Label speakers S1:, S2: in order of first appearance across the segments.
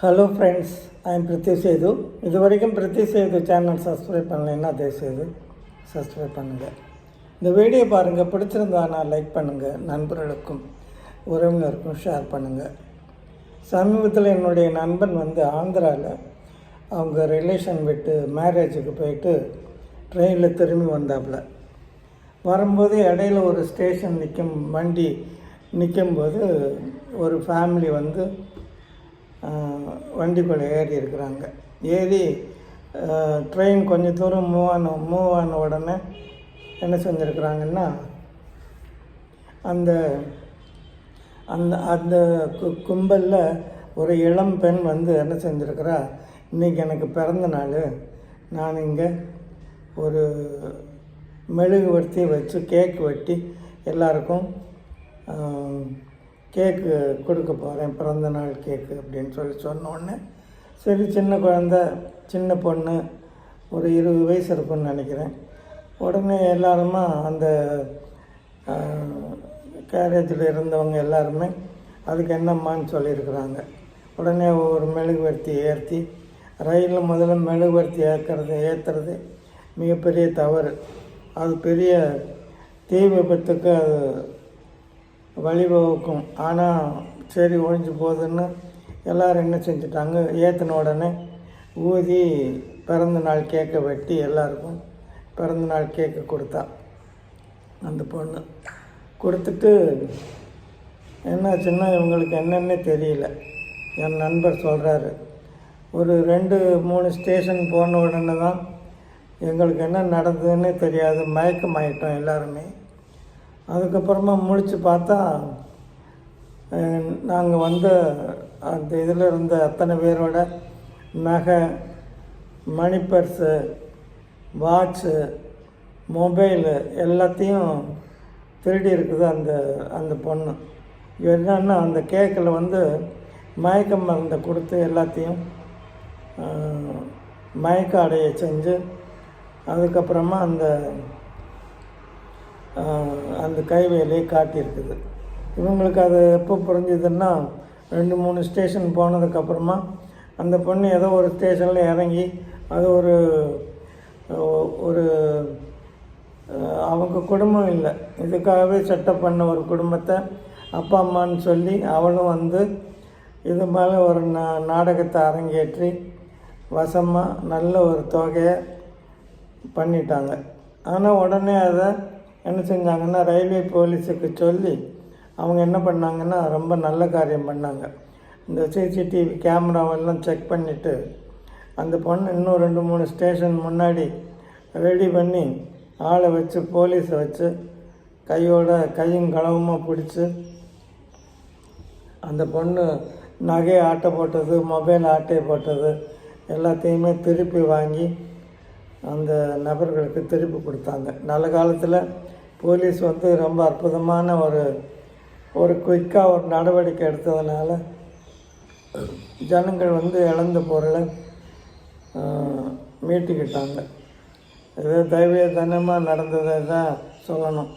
S1: Hello friends I'm Preethi Sethu இது வரைக்கும் Preeti Setu channel subscribe பண்ணலைன்னா தயவுசெய்து சப்ஸ்கிரைப் பண்ணுங்கள் இந்த வீடியோ பாருங்கள் பிடிச்சிருந்தானா லைக் பண்ணுங்கள் நண்பர்களுக்கும் உறவினருக்கும் ஷேர் பண்ணுங்கள் சமீபத்தில் என்னுடைய நண்பன் வந்து ஆந்திராவில் அவங்க ரிலேஷன் விட்டு மேரேஜுக்கு போயிட்டு ட்ரெயினில் திரும்பி வந்தாப்புல. வரும்போது இடையில ஒரு ஸ்டேஷன் நிற்கும் வண்டி நிற்கும்போது ஒரு ஃபேமிலி வந்து வண்டிக்குள்ளே ஏறி இருக்கிறாங்க. ஏறி ட்ரெயின் கொஞ்சம் தூரம் மூவ் ஆன மூவ் ஆன உடனே என்ன செஞ்சுருக்குறாங்கன்னா அந்த அந்த அந்த கு கும்பலில் ஒரு இளம் பெண் வந்து என்ன செஞ்சுருக்கிறா இன்றைக்கி எனக்கு பிறந்த நாள். நான் இங்கே ஒரு மெழுகுவர்த்தி வச்சு கேக் வெட்டி எல்லாருக்கும் கேக்கு கொடுக்க போகிறேன் பிறந்த நாள் கேக்கு அப்படின்னு சொல்லி சொன்ன உடனே சரி சின்ன குழந்த சின்ன பொண்ணு ஒரு இருபது வயசு இருக்கும்னு நினைக்கிறேன். உடனே எல்லாருமா அந்த கேரேஜில் இருந்தவங்க எல்லாருமே அதுக்கு என்னம்மான்னு சொல்லியிருக்கிறாங்க. உடனே ஒரு மெழுகுவர்த்தி ஏற்றி ரயிலில் முதல்ல மெழுகுவர்த்தி ஏற்கிறது ஏற்றுறது மிகப்பெரிய தவறு. அது பெரிய தீ விபத்துக்கு அது வழிவகுக்கும். ஆனால் சரி ஒழிஞ்சு போகுதுன்னு எல்லோரும் என்ன செஞ்சுட்டாங்க? ஏற்றின உடனே ஊதி பிறந்த நாள் கேக்கை வெட்டி எல்லாருக்கும் பிறந்த நாள் கேக்கு கொடுத்தா. அந்த பொண்ணு கொடுத்துட்டு என்னாச்சுன்னா இவங்களுக்கு என்னன்னே தெரியல. என் நண்பர் சொல்கிறாரு ஒரு ரெண்டு மூணு ஸ்டேஷன் போன உடனே தான் எங்களுக்கு என்ன நடந்ததுன்னே தெரியாது. மயக்கமாயிட்டோம் எல்லாருமே. அதுக்கப்புறமா முழிச்சு பார்த்தா நாங்கள் வந்த அந்த இதில் இருந்த அத்தனை பேரோட நகை மணி பர்ஸு வாட்சு மொபைலு எல்லாத்தையும் திருடி இருக்குது அந்த அந்த பொண்ணு. என்னன்னா அந்த கேக்கில் வந்து மயக்க மருந்தை கொடுத்து எல்லாத்தையும் மயக்க அடைய செஞ்சு அதுக்கப்புறமா அந்த அந்த கைவேலையை காட்டியிருக்குது. இவங்களுக்கு அது எப்போ புரிஞ்சுதுன்னா ரெண்டு மூணு ஸ்டேஷன் போனதுக்கப்புறமா அந்த பொண்ணு ஏதோ ஒரு ஸ்டேஷனில் இறங்கி அது ஒரு ஒரு அவங்க குடும்பம் இல்லை. இதுக்காகவே செட்டப் பண்ண ஒரு குடும்பத்தை அப்பா அம்மான்னு சொல்லி அவளும் வந்து இது மேலே ஒரு நா நாடகத்தை அரங்கேற்றி வசமாக நல்ல ஒரு தொகையை பண்ணிட்டாங்க. ஆனால் உடனே அதை என்ன செஞ்சாங்கன்னா ரயில்வே போலீஸுக்கு சொல்லி அவங்க என்ன பண்ணாங்கன்னா ரொம்ப நல்ல காரியம் பண்ணாங்க. இந்த சிசிடிவி கேமராவெல்லாம் செக் பண்ணிவிட்டு அந்த பொண்ணு இன்னும் ரெண்டு மூணு ஸ்டேஷன் முன்னாடி ரெடி பண்ணி ஆளை வச்சு போலீஸை வச்சு கையோட கையும் களவுமாக பிடிச்சி அந்த பொண்ணு நகையை ஆட்டை போட்டது மொபைல் ஆட்டை போட்டது எல்லாத்தையுமே திருப்பி வாங்கி அந்த நபர்களுக்கு திருப்பி கொடுத்தாங்க. நல்ல காலத்தில் போலீஸ் வந்து ரொம்ப அற்புதமான ஒரு ஒரு குயிக்காக ஒரு நடவடிக்கை எடுத்ததுனால ஜனங்கள் வந்து இழந்த பொருளை மீட்டிக்கிட்டாங்க மீட்டுக்கிட்டாங்க. இது தெய்வ நடந்ததை தான் சொல்லணும்.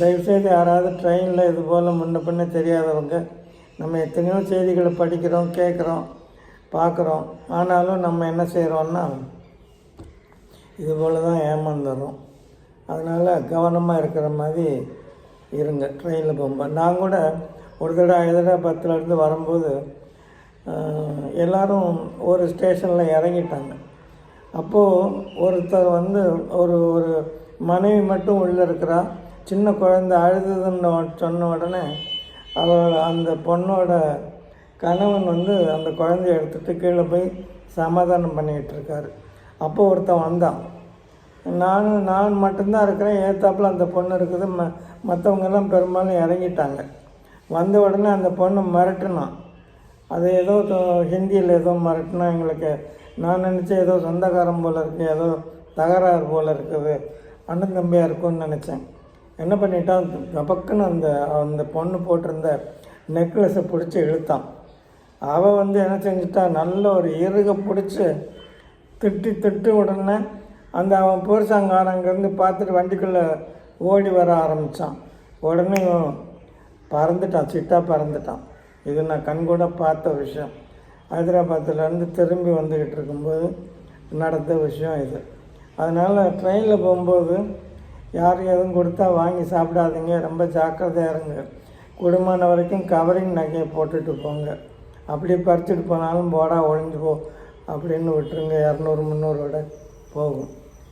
S1: தயவுசெய்து யாராவது ட்ரெயினில் இது போல் முன்ன பின்ன தெரியாதவங்க நம்ம எத்தனையோ செய்திகளை படிக்கிறோம் கேட்குறோம் பார்க்குறோம். ஆனாலும் நம்ம என்ன செய்கிறோன்னா இது போல் தான் ஏமாந்துடுறோம் அதனால் கவனமாக இருக்கிற மாதிரி இருங்க ட்ரெயினில் போகும்போது. நான் கூட ஒரு தடவை ஹைதராபாத்துலேருந்து வரும்போது எல்லோரும் ஒரு ஸ்டேஷனில் இறங்கிட்டாங்க. அப்போது ஒருத்தர் வந்து ஒரு ஒரு மனைவி மட்டும் உள்ளே இருக்கிறா. சின்ன குழந்தை அழுதுதுன்னு சொன்ன உடனே அவள் அந்த பொண்ணோட கணவன் வந்து அந்த குழந்தைய எடுத்துகிட்டு கீழே போய் சமாதானம் பண்ணிக்கிட்டு இருக்காரு. அப்போது ஒருத்தன் வந்தான். நானும் நான் மட்டும்தான் இருக்கிறேன். ஏத்தாப்பில் அந்த பொண்ணு இருக்குது. ம மற்றவங்கெல்லாம் பெரும்பாலும் இறங்கிட்டாங்க. வந்த உடனே அந்த பொண்ணு மிரட்டினான். அது ஏதோ ஹிந்தியில் ஏதோ மிரட்டினா எங்களுக்கு நான் நினச்சேன் ஏதோ சொந்தக்காரன் போல் இருக்குது ஏதோ தகராறு போல் இருக்குது. அண்ணன் தம்பியாக இருக்கும்னு நினச்சேன். என்ன பண்ணிட்டான் கபக்குன்னு அந்த அந்த பொண்ணு போட்டிருந்த நெக்லஸை பிடிச்சி இழுத்தான். அவள் வந்து என்ன செஞ்சிட்டா நல்ல ஒரு இறுக பிடிச்சி திட்டி திட்டு உடனே அந்த அவன் புருஷங்காரங்கிருந்து பார்த்துட்டு வண்டிக்குள்ளே ஓடி வர ஆரம்பித்தான் உடனே பறந்துட்டான் சிட்டா பறந்துட்டான். இது நான் கண்கூட பார்த்த விஷயம். ஹைதராபாத்துலேருந்து திரும்பி வந்துக்கிட்டு இருக்கும்போது நடந்த விஷயம் இது. அதனால் ட்ரெயினில் போகும்போது யார் எதுவும் கொடுத்தா வாங்கி சாப்பிடாதீங்க ரொம்ப ஜாக்கிரதையாக இருங்க. குடும்பமான வரைக்கும் கவரிங் நகையை போட்டுட்டு போங்க. அப்படி பறிச்சுட்டு போனாலும் போடா ஒழிஞ்சு போ. அப்படின்னு விட்டுருங்க இரநூறு முந்நூறோட போகும்.